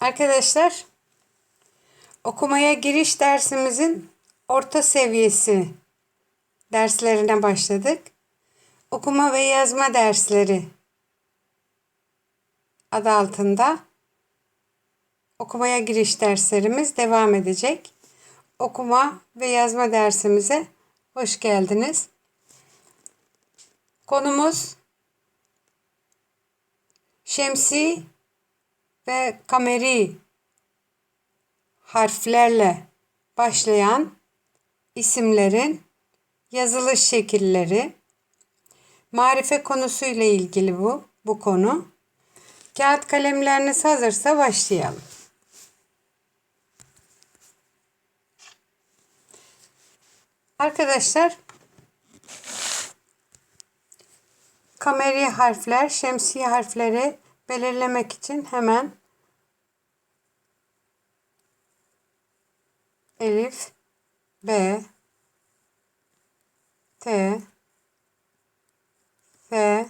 Arkadaşlar okumaya giriş dersimizin orta seviyesi derslerine başladık. Okuma ve yazma dersleri adı altında okumaya giriş derslerimiz devam edecek. Okuma ve yazma dersimize hoş geldiniz. Konumuz şemsi ve kameri harflerle başlayan isimlerin yazılış şekilleri. Marife konusuyla ilgili bu bu konu. Kağıt kalemleriniz hazırsa başlayalım. Arkadaşlar kameri harfler, şemsi harfleri belirlemek için hemen Elif, B, T, F,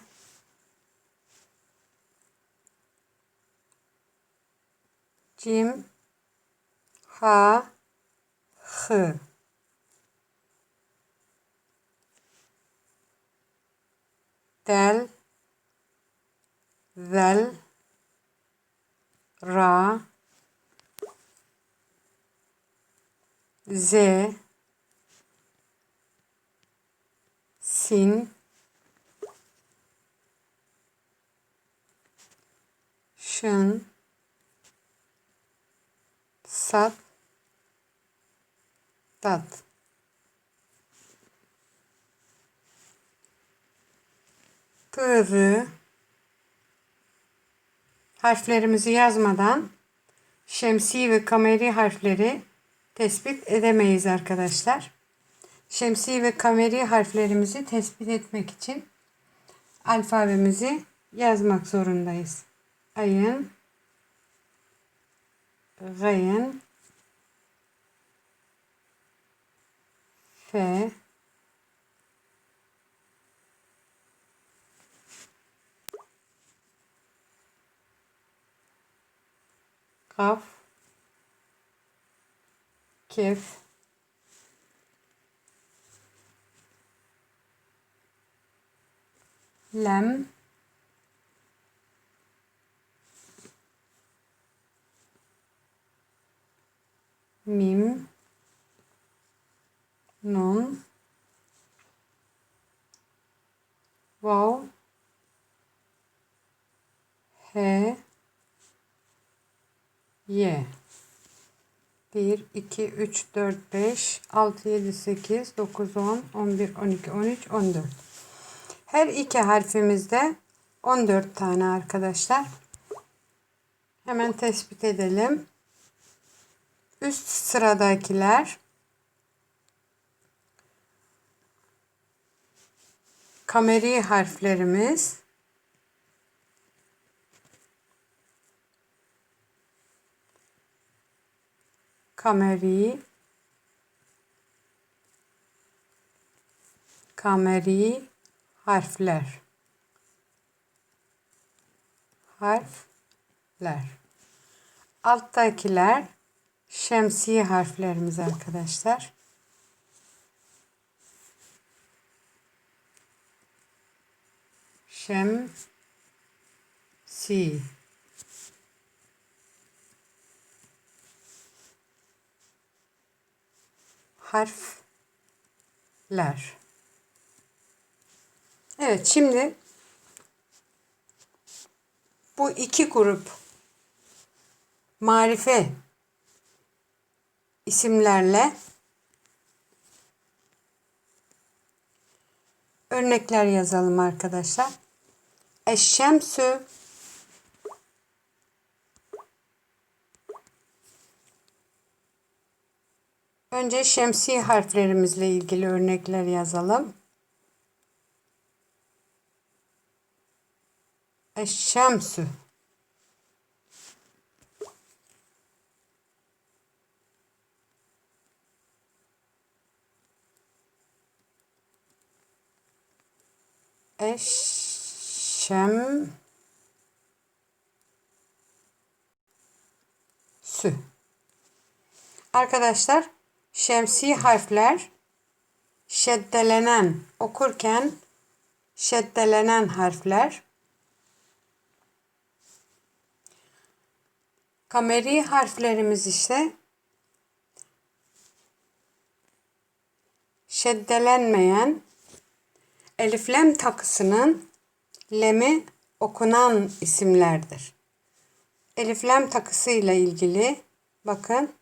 Cim, H, H. Del, zel, ra, z, sin, şın, sat, tat. Tığırı harflerimizi yazmadan şemsi ve kameri harfleri tespit edemeyiz arkadaşlar. Şemsi ve kameri harflerimizi tespit etmek için alfabemizi yazmak zorundayız. Ayın, gayın, f, kaf, kef, lem, mim, nun, vav, he, Y. 1, 2, 3, 4, 5, 6, 7, 8, 9, 10, 11, 12, 13, 14. Her iki harfimizde 14 tane arkadaşlar. Hemen tespit edelim. Üst sıradakiler kameri harflerimiz kameri. Kameri. Harfler. Harfler. Alttakiler şemsiye harflerimiz arkadaşlar. Şemsi harfler. Evet şimdi bu iki grup marife isimlerle örnekler yazalım arkadaşlar. Eşşemsü Önce şemsi harflerimizle ilgili örnekler yazalım. Eşşemsü. Eşşem sü. Arkadaşlar şemsi harfler şeddelenen okurken şeddelenen harfler. Kameri harflerimiz ise şeddelenmeyen eliflem takısının lemi okunan isimlerdir. Eliflem takısı ile ilgili bakın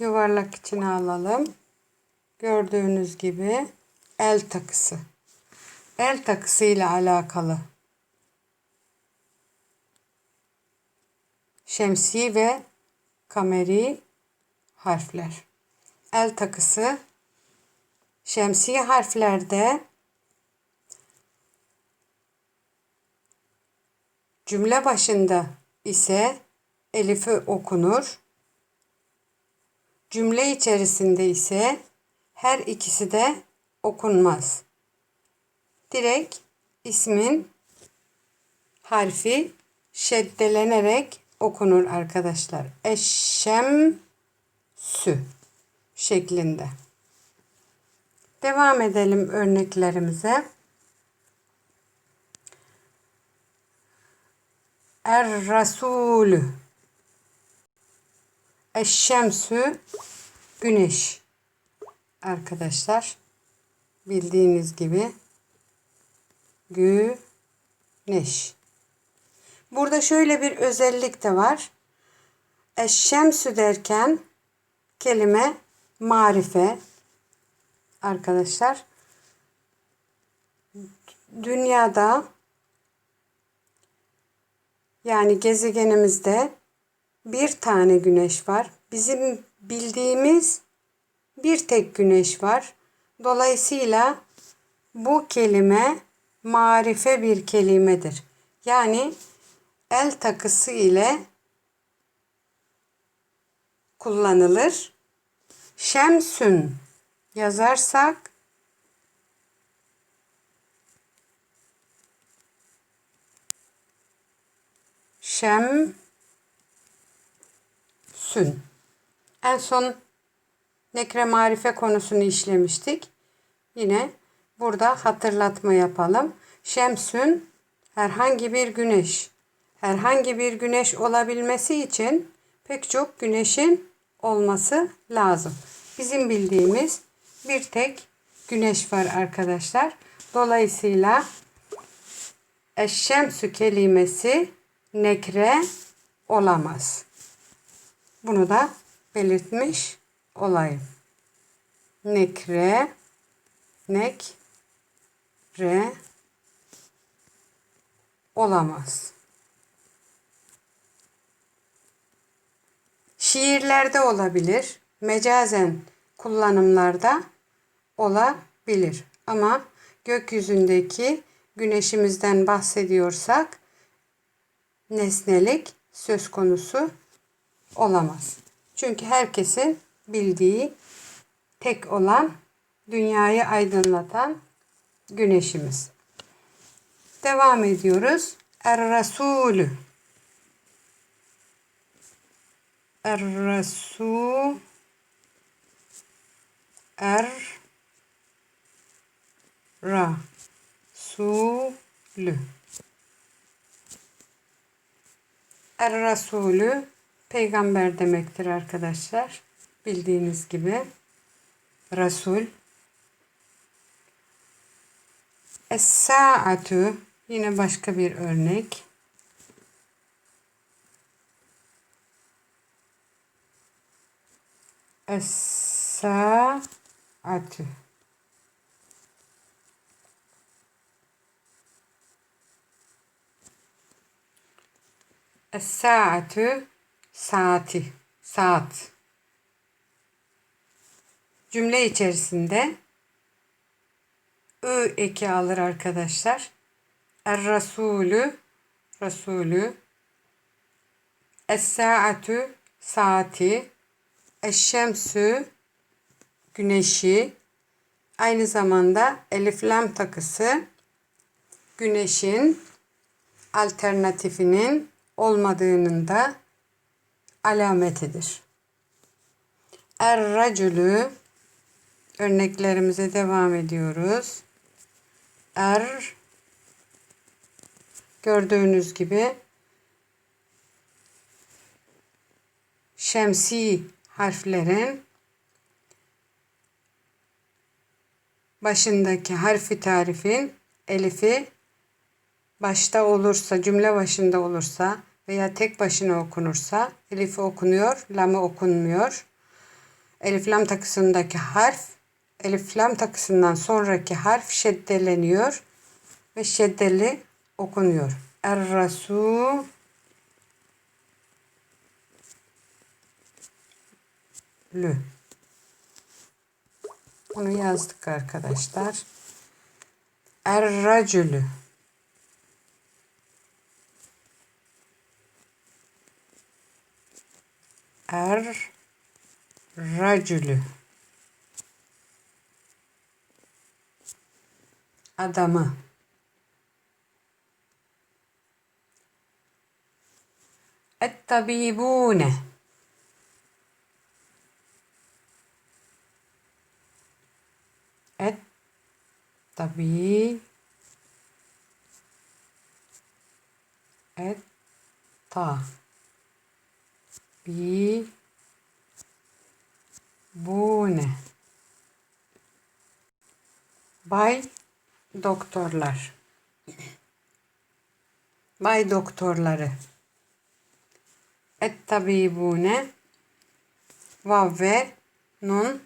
yuvarlak içine alalım. Gördüğünüz gibi el takısı. El takısı ile alakalı. Şemsi ve kameri harfler. El takısı şemsi harflerde cümle başında ise elifi okunur. Cümle içerisinde ise her ikisi de okunmaz. Direkt ismin harfi şeddelenerek okunur arkadaşlar. Eşşem sü şeklinde. Devam edelim örneklerimize. Er Rasulü Eşşemsü Güneş Arkadaşlar bildiğiniz gibi güneş. Burada şöyle bir özellik de var. Eşşemsü derken kelime marife arkadaşlar dünyada yani gezegenimizde bir tane güneş var. Bizim bildiğimiz bir tek güneş var. Dolayısıyla bu kelime marife bir kelimedir. Yani el takısı ile kullanılır. Şemsün yazarsak şem sün. En son nekre marife konusunu işlemiştik. Yine burada hatırlatma yapalım. Şemsün herhangi bir güneş. Herhangi bir güneş olabilmesi için pek çok güneşin olması lazım. Bizim bildiğimiz bir tek güneş var arkadaşlar. Dolayısıyla eşşemsü kelimesi nekre olamaz. Bunu da belirtmiş olayım. Nekre nek re olamaz. Şiirlerde olabilir. Mecazen kullanımlarda olabilir. Ama gökyüzündeki güneşimizden bahsediyorsak nesnelik söz konusu olamaz. Çünkü herkesin bildiği tek olan dünyayı aydınlatan güneşimiz. Devam ediyoruz. Er-Rasulü. Er-Rasul Er Ra Sulü Er Rasulü peygamber demektir arkadaşlar. Bildiğiniz gibi Resul Es-sa'atu yine başka bir örnek. Es-sa'atu Es-sa'atu saati, saat. Cümle içerisinde ı eki alır arkadaşlar. Er Rasulü Rasulü Es-saatu saati Eşşemsü güneşi aynı zamanda elif lam takısı güneşin alternatifinin olmadığının da alametidir. Er-racülü örneklerimize devam ediyoruz. Er gördüğünüz gibi şemsi harflerin başındaki harfi tarifin elifi başta olursa, cümle başında olursa veya tek başına okunursa elifi okunuyor, lamı okunmuyor. Elif lam takısındaki harf elif lam takısından sonraki harf şeddeleniyor ve şeddeli okunuyor. Er-Rasul lü. Bunu yazdık arkadaşlar. Er-Racülü. er racülü adamı. Ettabibune et tabi et ta bir bu ne? Bay doktorlar. Bay doktorları. Et tabi bu ne? Vav nun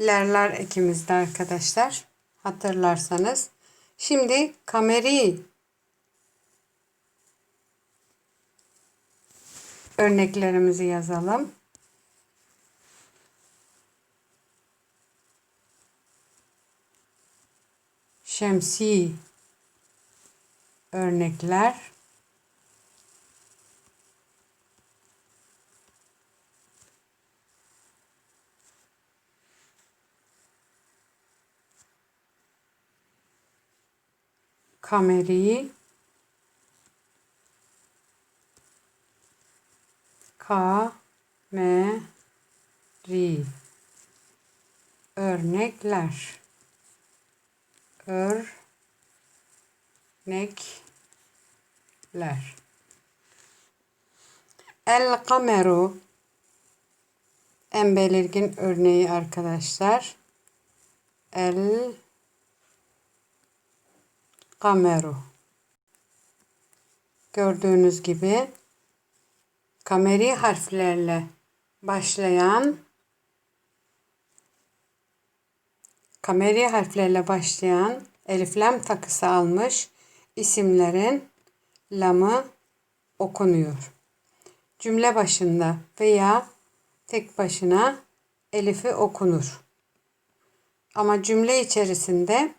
lerler ekimizde arkadaşlar. Hatırlarsanız. Şimdi kameri örneklerimizi yazalım. Şemsi örnekler kameri. Ka me ri örnekler. Örnekler. El kameru. En belirgin örneği arkadaşlar. El kameru. Gördüğünüz gibi kameri harflerle başlayan kameri harflerle başlayan elif lam takısı almış isimlerin lamı okunuyor. Cümle başında veya tek başına elifi okunur. Ama cümle içerisinde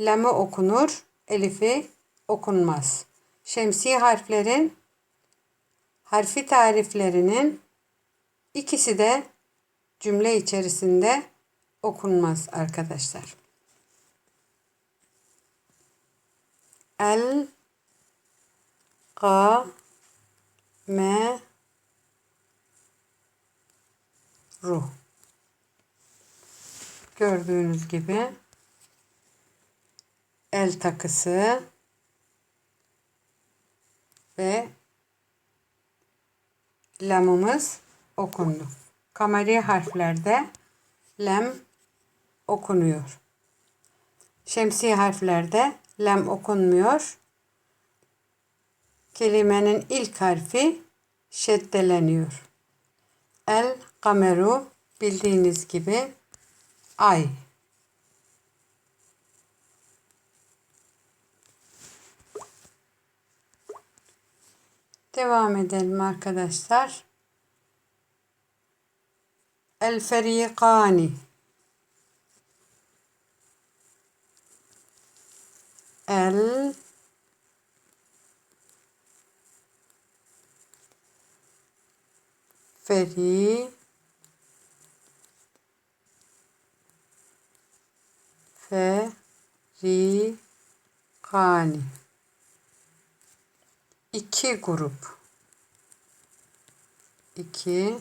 lamı okunur, elifi okunmaz. Şemsi harflerin harfi tariflerinin ikisi de cümle içerisinde okunmaz arkadaşlar. El ka me ru gördüğünüz gibi el takısı ve lamımız okundu. Kameri harflerde lem okunuyor. Şemsi harflerde lem okunmuyor. Kelimenin ilk harfi şeddeleniyor. El kameru bildiğiniz gibi ay. Devam edelim arkadaşlar. El ferikani el feri ferikani iki grup. İki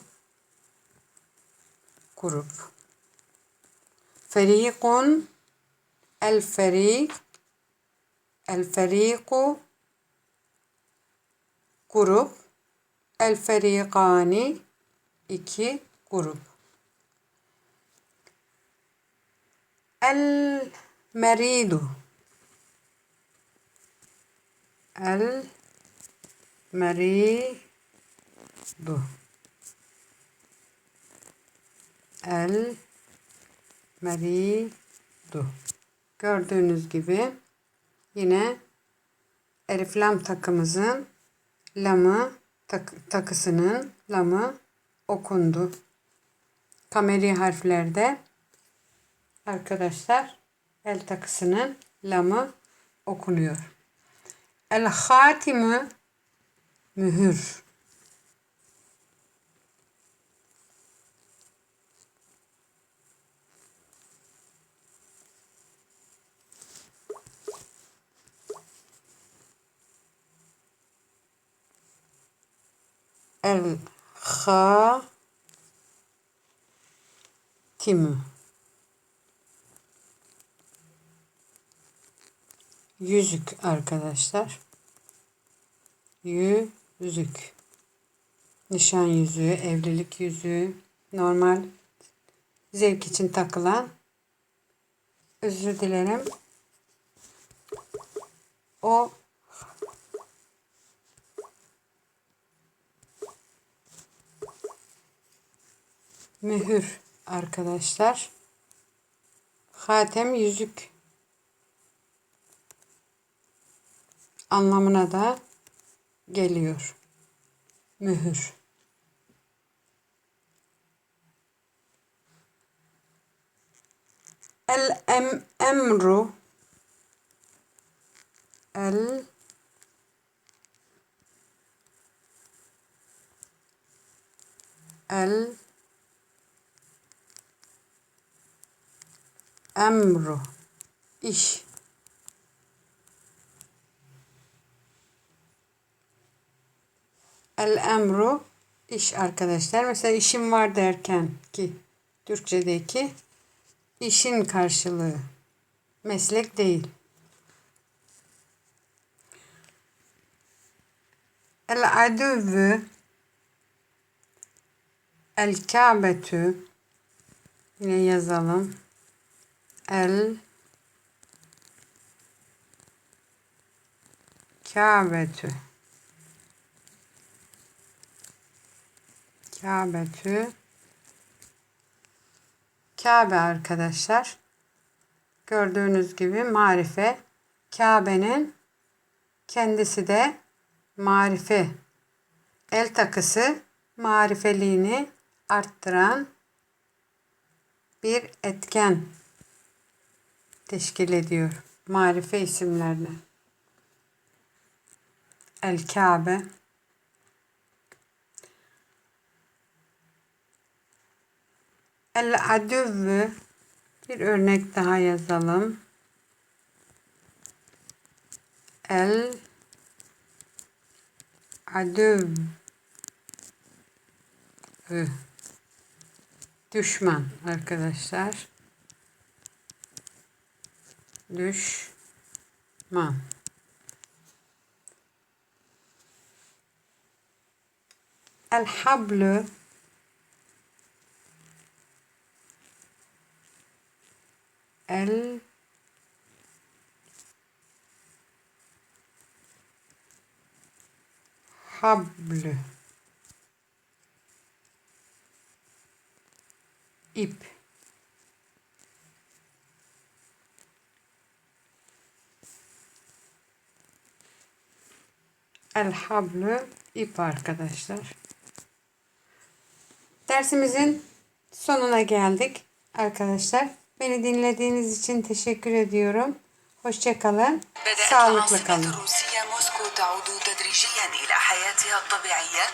grup. Ferikun el ferik el feriku grup. El ferikani iki grup. El meridu el meridu gördüğünüz gibi yine elif lam takımızın lamı tak, takısının lamı okundu. Kameri harflerde arkadaşlar el takısının lamı okunuyor. El hatimü mühür. El hatimü. Yüzük arkadaşlar. Yüzük. Nişan yüzüğü, evlilik yüzüğü, normal zevk için takılan özür dilerim. O mühür arkadaşlar. Hatem yüzük anlamına da geliyor. Mühür. El em emru el el emru iş El emru iş arkadaşlar. Mesela işim var derken ki Türkçedeki işin karşılığı meslek değil. El aduvü El Kabe'tü yine yazalım. El Kabe'tü Kabe'tü Kabe arkadaşlar. Gördüğünüz gibi marife. Kabe'nin kendisi de marife. El takısı marifeliğini arttıran bir etken teşkil ediyor. Marife isimlerine. El Kabe. El adüvvü bir örnek daha yazalım. El adüv düşman arkadaşlar. Düşman. El hablü el hablü ip el hablü ip arkadaşlar. Dersimizin sonuna geldik arkadaşlar. Beni dinlediğiniz için teşekkür ediyorum. Hoşçakalın. Sağlıklı kalın. الروسية موسكو تعود تدريجيا إلى حياتها الطبيعية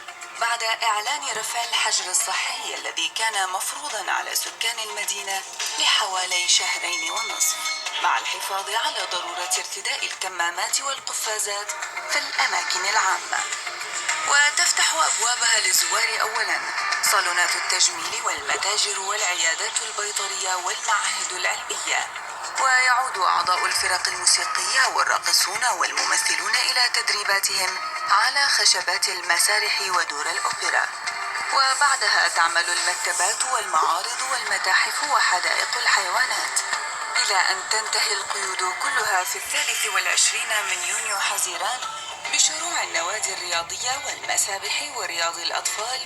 بعد إعلان رفع الحجر الصحي الذي كان مفروضا على سكان المدينة لحوالي شهرين ونصف مع الحفاظ على ضرورة ارتداء الكمامات والقفازات في الأماكن العامة وتفتح تفتح أبوابها للزوار أولا صالونات التجميل والمتاجر والعيادات البيطرية والمعاهد العلمية. ويعود أعضاء الفرق الموسيقية والراقصون والممثلون إلى تدريباتهم على خشبات المسارح ودور الأوبرا. وبعدها تعمل المكتبات والمعارض والمتاحف وحدائق الحيوانات إلى أن تنتهي القيود كلها في الثالث والعشرين من يونيو حزيران بشروع النوادي الرياضية والمسابح ورياض الأطفال